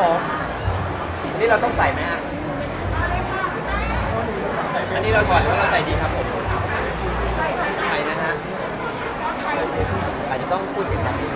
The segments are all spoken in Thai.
ผมนี่เราต้องใส่ไหมฮะอันนี้เราถอดหรือว่าเราใส่ดีครับผมใส่นะฮะอาจจะต้องพูดเสียงดังนิดนึง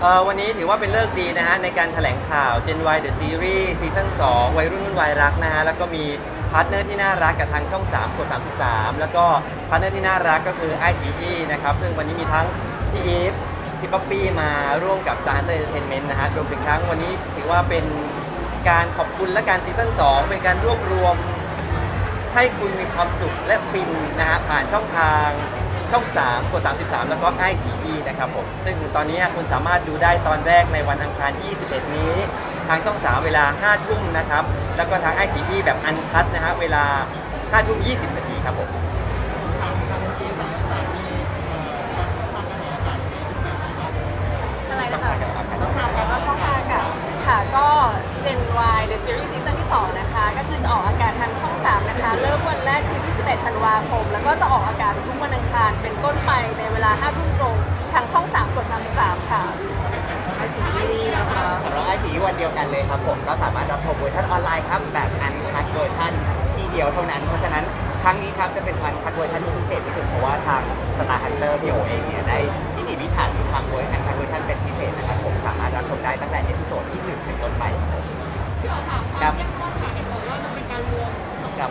เอ่อวันนี้ถือว่าเป็นเลิกดีนะฮะในการแถลงข่าว Gen Y The Series ซีซั่น2วัยรุ่นรุ่นวัยรักนะฮะแล้วก็มีพาร์ทเนอร์ที่น่ารักกับทางช่อง 3 กด 33 แล้วก็พาร์ทเนอร์ที่น่ารักก็คือไอซีอีนะครับ ซึ่งวันนี้มีทั้งพี่อีฟพี่ป๊อปปี้มาร่วมกับ Star Entertainment นะฮะรวมถึงทั้งวันนี้ถือว่าเป็นการขอบคุณและการซีซั่น2เป็นการรวบรวมให้คุณมีความสุขและฟินนะฮะผ่านช่องทาง ช่อง 3 กด 33 แล้วก็ไอซีนะครับผม ซึ่งตอนนี้คุณสามารถดูได้ตอนแรกในวันอังคารที่ 21 นี้ ทางช่อง 3 เวลา 5 ทุ่มนะครับ แล้วก็ทางไอซีแบบอันคัดนะฮะเวลา 5 ทุ่ม 20 นาทีครับผมทางทางทีมสามสามมีเอ่อทางทางกระแสต่างๆมีแบบนี้บ้างอะไรช่องนะคะทางการครับช่องทางการก็ช่องทางกับค่ะก็ Gen Y The Series ซีซั่นที่ 2 นะคะ ก็คือจะออกอากาศทางช่อง 3 นะคะ เริ่มวันแรกคือ 21 ธันวาคม แล้วก็จะออกอากาศทุก ดียวเท่านั้น เพราะฉะนั้นครั้งนี้ครับจะเป็นอันคัดเวอร์ชันที่พิเศษที่สุดเพราะว่าทางสตาร์ฮันเตอร์พี่โอเองเนี่ยได้พิถีพิถันทางเวอร์ชันคัดเวอร์ชันเป็นพิเศษนะครับผมสามารถรับชมได้ตั้งแต่เอพิโซดที่หนึ่งเป็นต้นไปครับครับ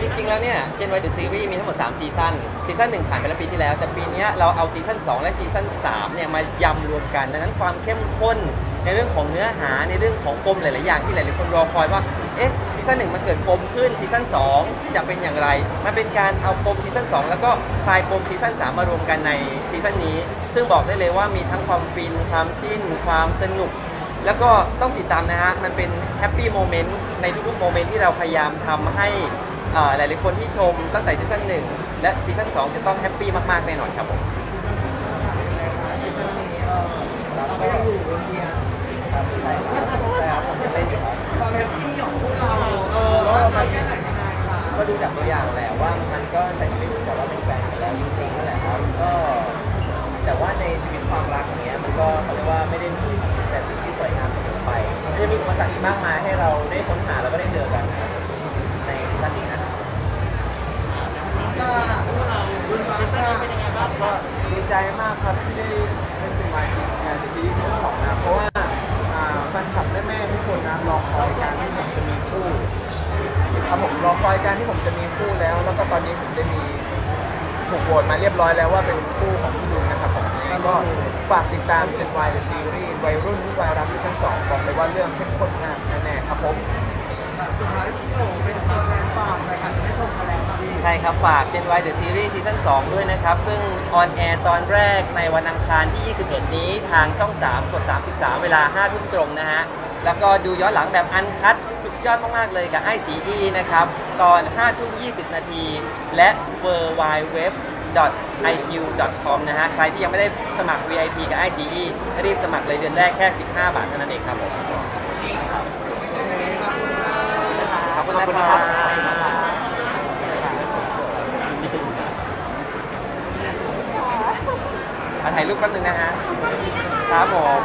จริงๆ แล้วเนี่ย Gen Y The Series มีทั้งหมด 3 ซีซั่นซีซั่น1ผ่านไปแล้วปีที่แล้ว แต่ปีเนี้ยเราเอาซีซั่น2 และซีซั่น3เนี่ยมายำรวมกัน ดังนั้นความเข้มข้น ในเรื่องของเนื้อหาในเรื่องของปมหลาย ๆ อย่างที่หลาย ๆ คนรอคอยว่า เอ๊ะซีซั่น1มันเกิดปมขึ้นซีซั่น2จะเป็นอย่างไร มันเป็นการเอาปมซีซั่น2แล้วก็คลายปมซีซั่น3มารวมกันในซีซั่นนี้ ซึ่งบอกได้เลยว่ามีทั้งความฟินความจิ้นความสนุกแล้วก็ต้องติดตามนะฮะ มันเป็นแฮปปี้โมเมนต์ในทุกๆโมเมนต์ที่เราพยายามทำให้หลายๆคนที่ชมตั้งแต่ซีซั่นหนึ่งและซีซั่นสองจะต้องแฮปปี้มากๆแน่นอนครับผมเราก็ยังอยู่เตียง ครับใช่ครับใช่ครับผมจะเล่นอยู่ครับความแฮปปี้ของพวกเราเออเราไปแค่ไหนยังไงคะก็ดูจากตัวอย่างแหละว่ามันก็ใช้ชีวิตแบบว่าเป็นแฟนกันแล้วจริงๆนั่นแหละครับก็ แต่ว่าในชีวิตความรักอย่างเงี้ยมันก็เขาเรียกว่าไม่ได้มีแต่สิ่งที่สวยงามเสมอไปมันจะมีอุปสรรคอีกมากมายให้เราได้ค้นหาแล้วก็ได้เจอกันนะครับในซีซั่นนี้นะครับก็พวกเราคุณฟ้าเป็นยังไงบ้างก็ดีใจมากครับ รอคอยการที่ผมจะมีคู่ครับผมรอคอยการที่ผมจะมีคู่แล้ว แล้วก็ตอนนี้ผมได้มีถูกโหวตมาเรียบร้อยแล้วว่าเป็นคู่ของพี่ลุงนะครับผมก็ฝากติดตาม Gen Y The Series วัยรุ่นรุ่นวัยรักซีซั่นสองบอกเลยว่าเรื่องเข้มข้นมากแน่ๆครับผมสุดท้ายพี่โอเป็นตัวแทนฝากรายการจะได้ชมกันแล้วครับพี่ใช่ครับฝาก Gen Y The Series ซีซั่น2ด้วยนะครับ ซึ่งออนแอร์ตอนแรกในวันอังคารที่ 21 นี้ทางช่อง 3 กด 33 เวลา 5 ทุ่มตรงนะฮะ แล้วก็ดูย้อนหลังแบบอันคัดสุดยอดมาก ๆ เลยกับไอฉีอีนะครับ ตอน5ทุ่ม20 นาที และ w w w iq.com นะฮะ ใครที่ยังไม่ได้สมัคร VIP กับ iGE รีบสมัครเลยเดือนแรกแค่ 15 บาทเท่านั้นเองครับผมขอบคุณนะครับมาถ่ายรูปแป๊บนึงนะฮะครับผม